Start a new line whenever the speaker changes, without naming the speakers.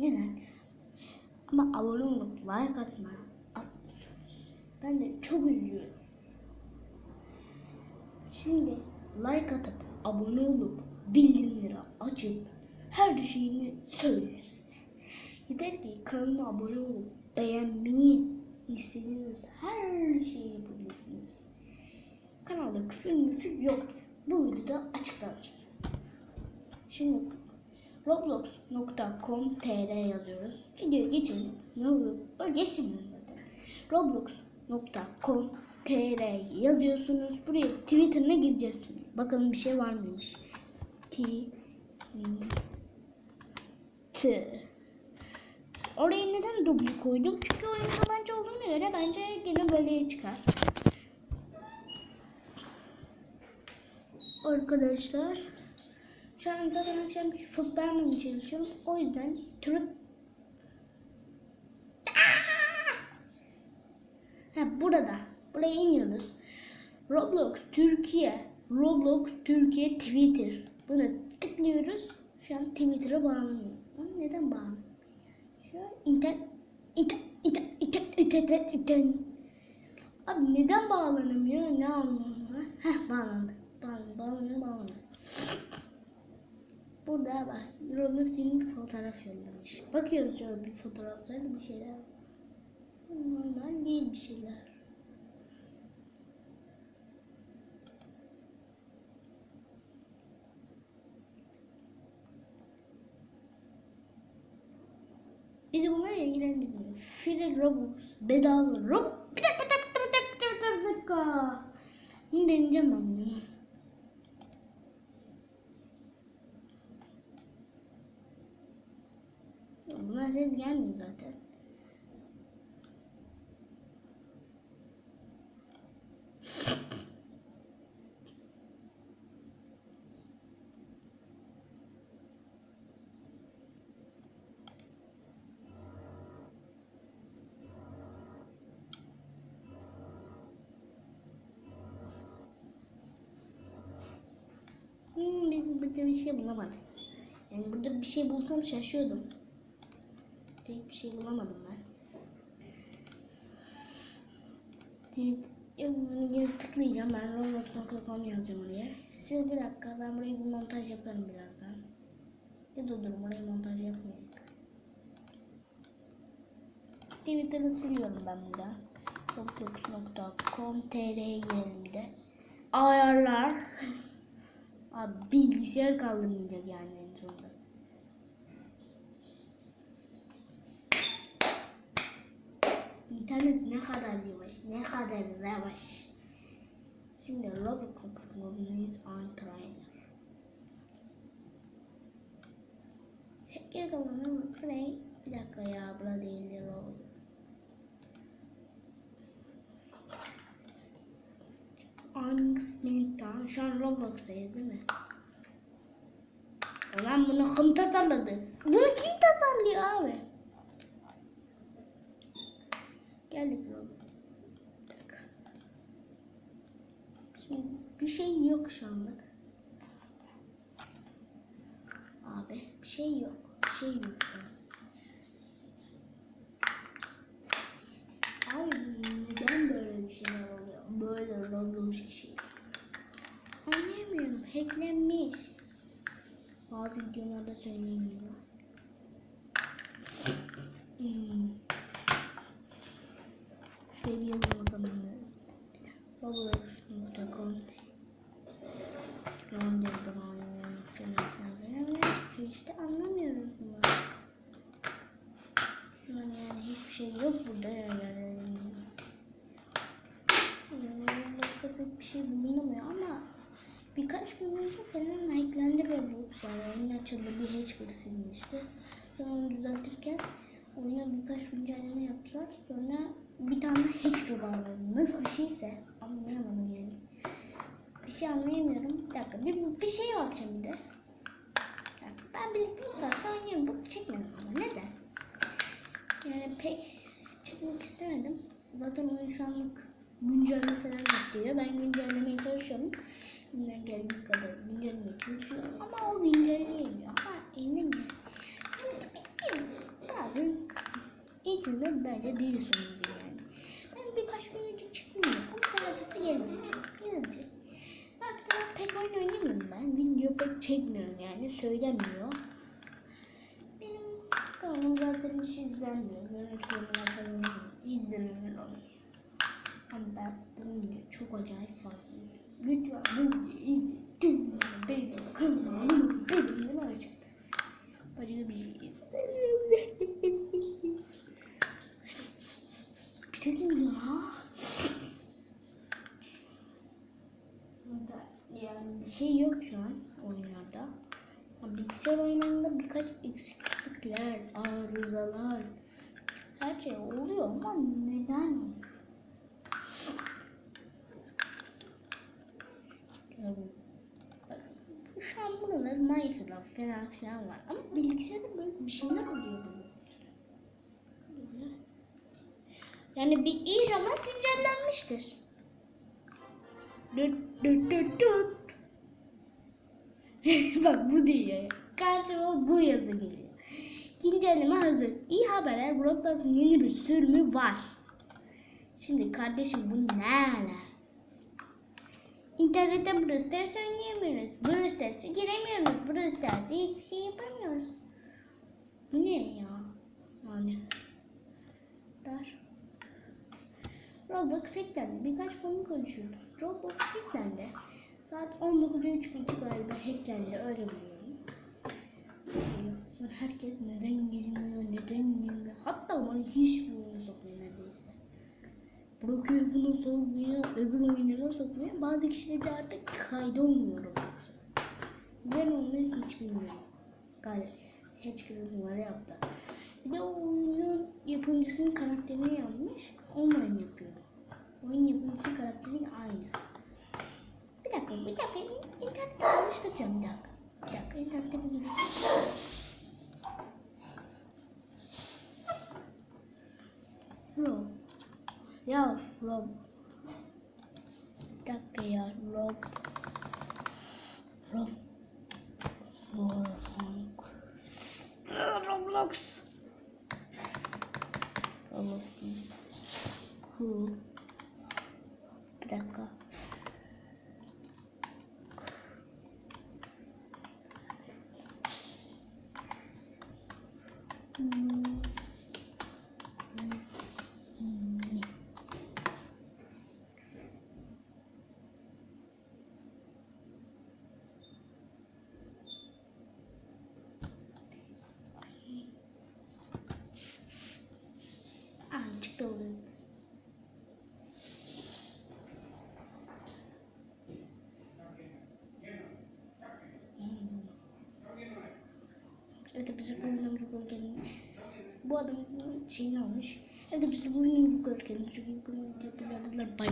Neden? Ama abone olup like atma atmıyorsunuz. Ben de çok üzülüyorum. Şimdi like atıp abone olup bildirimleri açıp her şeyini söyleriz. Yeter ki kanalıma abone olup beğenmeyi istediğiniz her şeyi yapabilirsiniz. Kanalda küfür müfür yoktur. Bu videoda açıklanacak. Şimdi roblox.com.tr yazıyoruz. Videoya geçelim. Ne olur? O geçtim ben zaten. roblox.com.tr yazıyorsunuz. Buraya Twitter'ına gireceğiz. Bakalım bir şey var mıymış. T T Oraya neden W koydum? Çünkü oyun yabancı olduğuna göre bence gene böyle çıkar. Arkadaşlar şu an zaten akşam çok vermemeye çalışıyorum. O yüzden türü Ha burada. Buraya iniyoruz. Roblox Türkiye. Roblox Türkiye Twitter. Buna tıklıyoruz. Şu an Twitter'a bağlanıyor. Ama neden bağlanıyor? Şu internet internet internet internet internet Abi neden bağlanamıyor? Ne anlamı var? Heh bağlandı. Bağlandı. Bağlanıyor. Bağlanıyor. Burada bak. Roblox yeni bir fotoğraf yollamış. Bakıyoruz şöyle bir fotoğraflara bir şeyler. Normal değil bir şeyler. Bizi bunlar ilgilendirmiyor. Free Robux, bedava Rob. Bir dakika, bir dakika, bir dakika, bir dakika, bir dakika. Bunu deneyeceğim ben bunu. Buna ses gelmiyor zaten. Hmm, biz burada bir şey bulamadık. Yani burada bir şey bulsam şaşıyordum. Pek bir şey bulamadım ben. Evet, yazısını yine tıklayacağım. Ben roblox.com yazacağım oraya. Siz bir dakika ben burayı bir montaj yaparım birazdan. Bir durdurum oraya montaj yapmayacak. Twitter'ı siliyorum ben burada. roblox.com.tr'ye girelim bir de. Ayarlar. Abi bilgisayar kaldırmayacak yani en sonunda. İnternet ne kadar yavaş, ne kadar yavaş. Şimdi Roblox.com'dayız on trainer. Geri kalanı Frey. Bir dakika ya, bura değildi Roblox. Anxmentan. Şu an Roblox'tayız değil mi? Ulan bunu kim tasarladı? Bunu kim tasarlıyor abi? Geldik dakika. Şimdi bir şey yok şu anlık. Abi bir şey yok. Bir şey yok. Abi neden böyle bir şeyler oluyor? Böyle Roblox işi. Anlayamıyorum. Hacklenmiş. Bazı videolarda söyleniyor. Hmm. Şöyle o zaman. Roblox.com Londra'dan alıyorum falan. Çıkıyor işte anlamıyorum bunu. Şu an yani hiçbir şey yok burada yani. Yani Roblox'ta pek bir şey bulunamıyor ama birkaç gün önce falan hacklendi Roblox yani oyun açıldı bir hacker silmişti. Sonra onu düzeltirken oyuna birkaç güncelleme yaptılar. Sonra bir tane hacker bağladı. Nasıl bir şeyse anlayamadım yani. Bir şey anlayamıyorum. Bir dakika bir, bir şeye bakacağım bir de. Bir dakika, Ben birlikte olsaysa oynayayım. Bu çekmedim ama neden? Yani pek çıkmak istemedim. Zaten oyun şu anlık güncelleme falan istiyor. Ben güncellemeye çalışıyorum. Elimden geldiği kadar güncellemeye çalışıyorum. Ama o güncelleyemiyor. Ha elimden gel. çıktığında bence değilsinizdir yani. Ben birkaç gün önce çıktım ya. Ama telafisi gelecek. Gelecek. Artık ben pek oyun oynamıyorum ben. Çekmiyorum yani. Söylemiyor. Benim kanalım zaten hiç izlenmiyor. Görüntülemeler falan değil. İzlenmeler oluyor. Ama ben bunu çok acayip fazla. Lütfen bu videoyu izleyin. Benim kanalımı benim açın. Başka bir şey istemiyorum. bir ses mi geliyor ha? Burada yani bir şey yok şu an oyunlarda. Ama Bilgisayar oyunlarında birkaç eksiklikler, arızalar, her şey oluyor ama neden? Şu an buralar Minecraft falan filan var. Ama bilgisayarda böyle bir şeyler oluyor. Yani bir inşallah güncellenmiştir. Düt düt düt düt. Bak bu diyor. Karşıma bu yazı geliyor. Güncelleme hazır. İyi haberler. Brawl yeni bir sürümü var. Şimdi kardeşim bu ne ala? İnternette Brawl Stars oynayamıyoruz. Brawl Stars'a giremiyoruz. Brawl Stars'a hiçbir şey yapamıyoruz. Bu ne ya? Yani. Der. Roblox hacklendi. Birkaç konu konuşuyoruz. Roblox hacklendi. Saat 19.30 geçe galiba hacklendi. Öyle biliyorum. Herkes neden girmiyor, neden girmiyor. Hatta bana hiçbir oyun sokmuyor neredeyse. Bırakıyor bunu sokmuyor, öbür oyunlara sokmuyor. Bazı kişiler de artık kaydolmuyor Roblox'a. Ben onları hiç bilmiyorum. Galiba hiç numara yaptı. Bir de o oyunun yapımcısının karakterini yapmış. Online yapıyor. Oyun yapımcısı karakteri aynı. Bir dakika, bir dakika. İn- İnternette alıştıracağım bir dakika. Bir dakika, internette bir gireceğim. Rob. Ya Rob. Bir dakika ya Rob. Rob. Roblox. Roblox. Roblox. Cool. Bir dakika. Hmm. Neyse. Hmm. Ay çıktı oraya. Evet bize bu oyunun bu kendini. Bu adam şeyini almış. Evet bize bu oyunun bu kendini. Çünkü bu kadar bay bay.